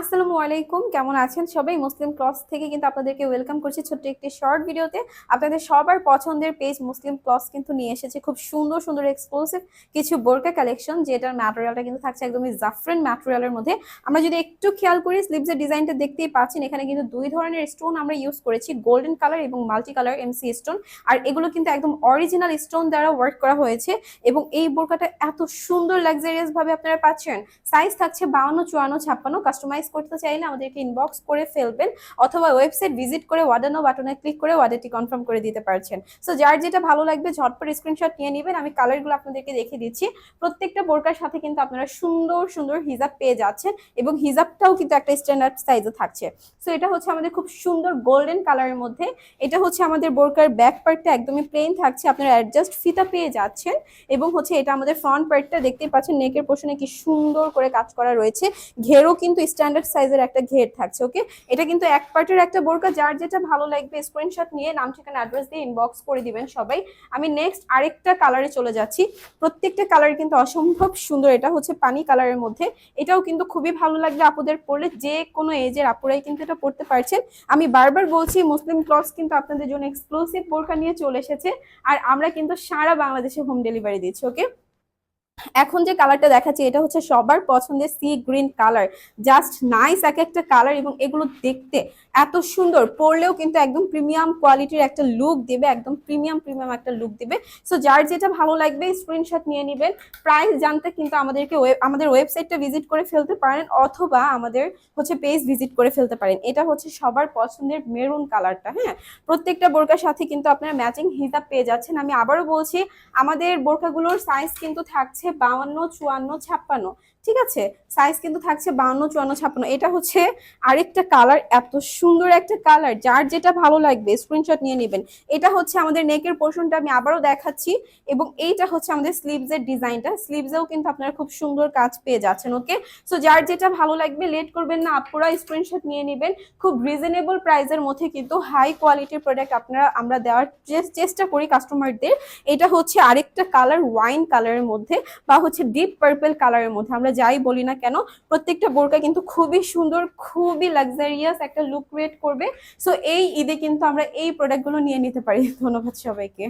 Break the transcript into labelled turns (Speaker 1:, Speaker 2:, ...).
Speaker 1: আসসালামু আলাইকুম, কেমন আছেন সবাই? মুসলিম ক্লস থেকে কিন্তু আপনাদেরকে ওয়েলকাম করছি ছোট্ট একটি শর্ট ভিডিওতে। আপনাদের সবার পছন্দের পেজ মুসলিম ক্লস কিন্তু নিয়ে এসেছে খুব সুন্দর সুন্দর এক্সক্লুসিভ কিছু বোরকা কালেকশন যেটার ম্যাটেরিয়ালটা কিন্তু থাকছে একদমই জাফরান ম্যাটেরিয়ালের মধ্যে। আমরা যদি একটু খেয়াল করি স্লিভসের ডিজাইনটা দেখতেই পাচ্ছেন, এখানে কিন্তু দুই ধরনের স্টোন আমরা ইউজ করেছি গোল্ডেন কালার এবং মাল্টি কালার এমসি স্টোন আর এগুলো কিন্তু একদম অরিজিনাল স্টোন দ্বারা ওয়ার্ক করা হয়েছে এবং এই বোরকাটা এত সুন্দর লাক্সারিয়াস ভাবে আপনারা পাচ্ছেন। সাইজ থাকছে বাউন্ন, চুয়ান্ন, ছাপ্পান্ন কাস্টমাইজ করতে চাইলে আমাদেরকে ইনবক্স করে ফেলবেন অথবা ওয়েবসাইট ভিজিট করে ওয়ার্ডানো বাটনে ক্লিক করে অর্ডারটি কনফার্ম করে দিতে পারছেন। সো যার যেটা ভালো লাগবে, ঝটপট স্ক্রিনশট নিয়ে নেবেন। আমি কালারগুলো আপনাদেরকে দেখিয়ে দিচ্ছি। প্রত্যেকটা বোরকার সাথে কিন্তু আপনারা সুন্দর সুন্দর হিজাব পেয়ে যাচ্ছেন এবং হিজাবটাও কিন্তু একটা স্ট্যান্ডার্ড সাইজে থাকছে। সো এটা হচ্ছে আমাদের খুব সুন্দর গোল্ডেন কালারের মধ্যে। এটা হচ্ছে আমাদের বোরকার ব্যাক পার্টটা একদমই প্লেন থাকছে। আপনারা অ্যাডজাস্ট ফিতা পেয়ে যাচ্ছেন এবং হচ্ছে এটা আমাদের ফ্রন্ট পার্টটা দেখতেই পাচ্ছেন নেকের পোষণে কি সুন্দর করে কাজ করা রয়েছে। ঘেরও কিন্তু স্ট্যান্ডার্ড সাইজের একটা ঘের থাকছে ওকে এটা কিন্তু এক পার্টের একটা বোরকা, যার যেটা ভালো লাগবে স্ক্রিনশট নিয়ে নাম, ঠিকানা অ্যাড্রেস দিয়ে ইনবক্স করে দিবেন সবাই। আমি নেক্সট আরেকটা কালারে চলে যাচ্ছি। প্রত্যেকটা কালার কিন্তু অসম্ভব সুন্দর, এটা হচ্ছে পানি কালারের মধ্যে। এটাও কিন্তু খুবই ভালো লাগবে আপুদের পরলে, যে কোনো এজের আপুরাই কিন্তু এটা পড়তে পারছেন। আমি বারবার বলছি মুসলিম ক্লথস কিন্তু আপনাদের জন্য এক্সক্লুসিভ বোরকা নিয়ে চলে এসেছে। আর আমরা কিন্তু সারা বাংলাদেশে হোম ডেলিভারি দিচ্ছি ওকে এখন যে কালারটা দেখাচ্ছি, এটা হচ্ছে সবার পছন্দের sea green colour just nice এক একটা কালার এবং এগুলো দেখতে এত সুন্দর। পরলেও কিন্তু একদম প্রিমিয়াম কোয়ালিটির একটা লুক দেবে, একদম প্রিমিয়াম প্রিমিয়াম একটা লুক দেবে। সো যার যেটা ভালো লাগবে স্ক্রিনশট নিয়ে নেবেন। প্রাইস জানতে কিন্তু আমাদেরকে আমাদের ওয়েবসাইটটা ভিজিট করে ফেলতে পারেন অথবা আমাদের হচ্ছে পেজ ভিজিট করে ফেলতে পারেন। এটা হচ্ছে সবার পছন্দের মেরুন কালারটা হ্যাঁ? প্রত্যেকটা বোরকার সাথে কিন্তু আপনারা ম্যাচিং হিসাব পেয়ে যাচ্ছেন। আমি আবারও বলছি, আমাদের বোরকাগুলোর সাইজ কিন্তু থাকছে বাউান্ন চুয়ান্ন ছাপ্পান্ন। ঠিক আছে? সাইজ কিন্তু থাকছে বাউন্ন, চুয়ান্ন, ছাপ্পান্ন। এটা হচ্ছে আরেকটা কালার এত সুন্দর একটা কালার যার যেটা ভালো লাগবে স্ক্রিনশট নিয়ে নেবেন। এটা হচ্ছে আমাদের নেকের পোর্শনটা আমি আবারও দেখাচ্ছি এবং এইটা হচ্ছে আমাদের স্লিভসের ডিজাইনটা স্লিভসেও কিন্তু আপনারা খুব সুন্দর কাজ পেয়ে যাচ্ছেন ওকে সো যার যেটা ভালো লাগবে লেট করবেন না আপুরা স্ক্রিনশট নিয়ে নেবেন। খুব রিজনেবল প্রাইসের মধ্যে কিন্তু হাই কোয়ালিটির প্রোডাক্ট আপনারা, আমরা দেওয়ার চেষ্টা করি কাস্টমারদের এটা হচ্ছে আরেকটা কালার ওয়াইন কালারের মধ্যে বা হচ্ছে ডিপ পার্পল কালারের মধ্যে। আমরা যাই বলি না কেন, প্রত্যেকটা বোরকা কিন্তু খুবই সুন্দর, খুবই লাক্সারিয়াস একটা লুক ক্রিয়েট করবে। সো এই ঈদে কিন্তু আমরা এই প্রোডাক্টগুলো নিয়ে নিতে পারি। ধন্যবাদ সবাইকে।